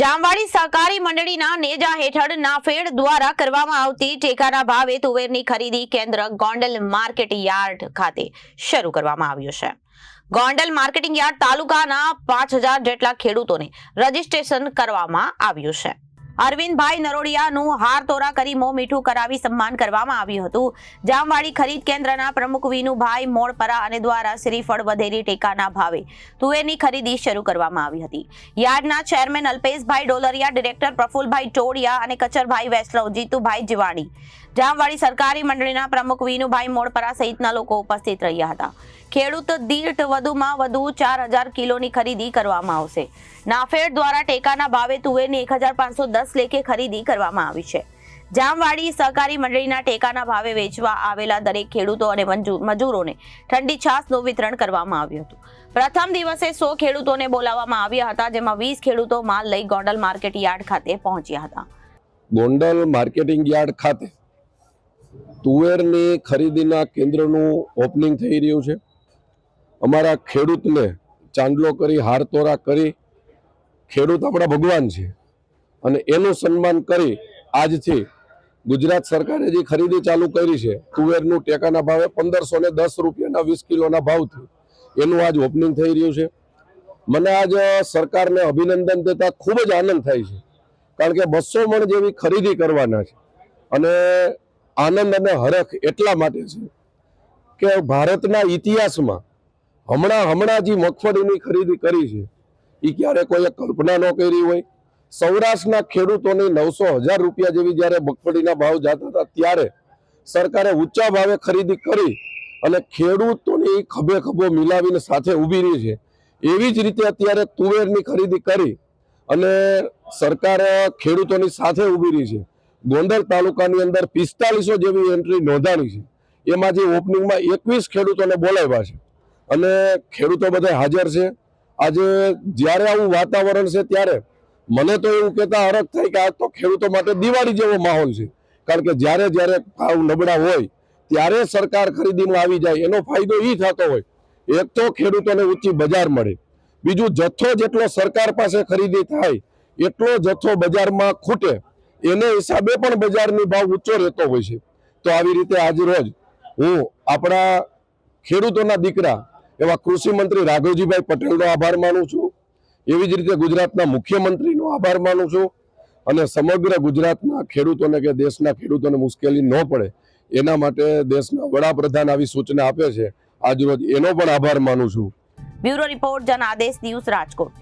જામવાડી સહકારી મંડળીના નેજા હેઠળ નાફેડ દ્વારા કરવામાં આવતી ટેકાના ભાવે તુવેરની ખરીદી કેન્દ્ર ગોંડલ માર્કેટ યાર્ડ ખાતે શરૂ કરવામાં આવ્યું છે. ગોંડલ માર્કેટિંગ યાર્ડ તાલુકાના પાંચ જેટલા ખેડૂતોને રજીસ્ટ્રેશન કરવામાં આવ્યું છે. અરવિંદભાઈ નરોડિયાનું હાર તોરા કરી મોં મીઠું કરાવી સન્માન કરવામાં આવ્યું હતું. જામવાડી ખરીદ કેન્દ્રના પ્રમુખ વિનુભાઈ મોડપરા અને દ્વારા શ્રીફળ વધેરી ટેકાના ભાવે તુવેરની ખરીદી શરૂ કરવામાં આવી હતી. યાર્ડના ચેરમેન અલ્પેશભાઈ ડોલરિયા, ડિરેક્ટર પ્રફુલભાઈ ટોડિયા અને કચરભાઈ વૈષ્ણવ જીતુભાઈ જીવાણી. જામવાડી સરકારી મંડળીના પ્રમુખ વિનુભાઈ મોડપરા સહિતના લોકો ઉપસ્થિત રહ્યા હતા. ખેડૂત દીઠ વધુમાં વધુ ચાર હજાર કિલોની ખરીદી કરવામાં આવશે. નાફેડ દ્વારા ટેકાના ભાવે તુવેરની એક હજાર પાંચસો દસ લેખે ખરીદી કરવામાં આવી છે. જામવાડી સહકારી મંડળીના ટેકાના ભાવે વેચવા આવેલા દરેક ખેડૂતો અને મજૂરોને ઠંડી છાસનું વિતરણ કરવામાં આવ્યું હતું. પ્રથમ દિવસે સો ખેડૂતોને બોલાવવામાં આવ્યા હતા, જેમાં વીસ ખેડૂતો માલ લઈ ગોંડલ માર્કેટ યાર્ડ ખાતે પહોંચ્યા હતા. ગોંડલ માર્કેટિંગ યાર્ડ ખાતે તુવેરની ખરીદીના કેન્દ્રનું ઓપનિંગ થઈ રહ્યું છે. અમારા ખેડૂતને ચાંદલો કરી, હારતોરા કરી, ખેડૂત આપણા ભગવાન છે. અને એનું સન્માન કરી આજથી ગુજરાત સરકારે જે ખરીદી ચાલુ કરી છે, તુવેરનું ટેકાના ભાવે પંદરસો ને દસ રૂપિયાના વીસ કિલોના ભાવથી એનું આજ ઓપનિંગ થઈ રહ્યું છે. મને આજ સરકારને અભિનંદન દેતા ખૂબ જ આનંદ થાય છે. કારણ કે બસો મણ જેવી ખરીદી કરવાના છે. અને આનંદ અને હરખ એટલા માટે છે કે ભારતના ઇતિહાસમાં હમણાં હમણાં જે મગફળીની ખરીદી કરી છે. એ ક્યારે કોઈએ કલ્પના ન કરી હોય. સૌરાષ્ટ્રના ખેડૂતોની નવસો હજાર રૂપિયા જેવી જ્યારે મગફળીના ભાવ જતા હતા ત્યારે સરકારે ઊંચા ભાવે ખરીદી કરી અને ખેડૂતોની ખભે ખભો મિલાવીને સાથે ઊભી રહી છે. એવી જ રીતે અત્યારે તુવેરની ખરીદી કરી અને સરકાર ખેડૂતોની સાથે ઊભી રહી છે. ગોંડલ તાલુકાની અંદર પિસ્તાલીસો જેવી એન્ટ્રી નોંધાણી છે. એમાં જે ઓપનિંગમાં એકવીસ ખેડૂતોને બોલાવ્યા છે. અને ખેડૂતો બધા હાજર છે. આજે જ્યારે આવું વાતાવરણ છે ત્યારે મને તો એવું કહેતા હરખ થાય કે આ તો ખેડૂતો માટે દિવાળી જેવો માહોલ છે. કારણ કે જ્યારે જ્યારે ભાવ નબળા હોય, ત્યારે સરકાર ખરીદીમાં આવી જાય. એનો ફાયદો એ થતો હોય, એક તો ખેડૂતોને ઊંચી બજાર મળે. બીજું જથ્થો જેટલો સરકાર પાસે ખરીદી થાય, એટલો જથ્થો બજારમાં ખૂટે. એને હિસાબે પણ બજારની ભાવ ઊંચો રહેતો હોય છે. તો આવી રીતે આજ રોજ હું આપણા ખેડૂતોના દીકરા એવા કૃષિ મંત્રી રાઘવજીભાઈ પટેલનો આભાર માનું છું. એવી જ રીતે ગુજરાતના મુખ્યમંત્રીનો આભાર માનું છું. અને સમગ્ર ગુજરાતના ખેડૂતોને કે દેશના ખેડૂતોને મુશ્કેલી ન પડે, એના માટે દેશના વડાપ્રધાન આવી સૂચના આપે છે. આજરોજ એનો પણ આભાર માનું છું. બ્યુરો રિપોર્ટ જન આદેશ ન્યૂઝ રાજકોટ.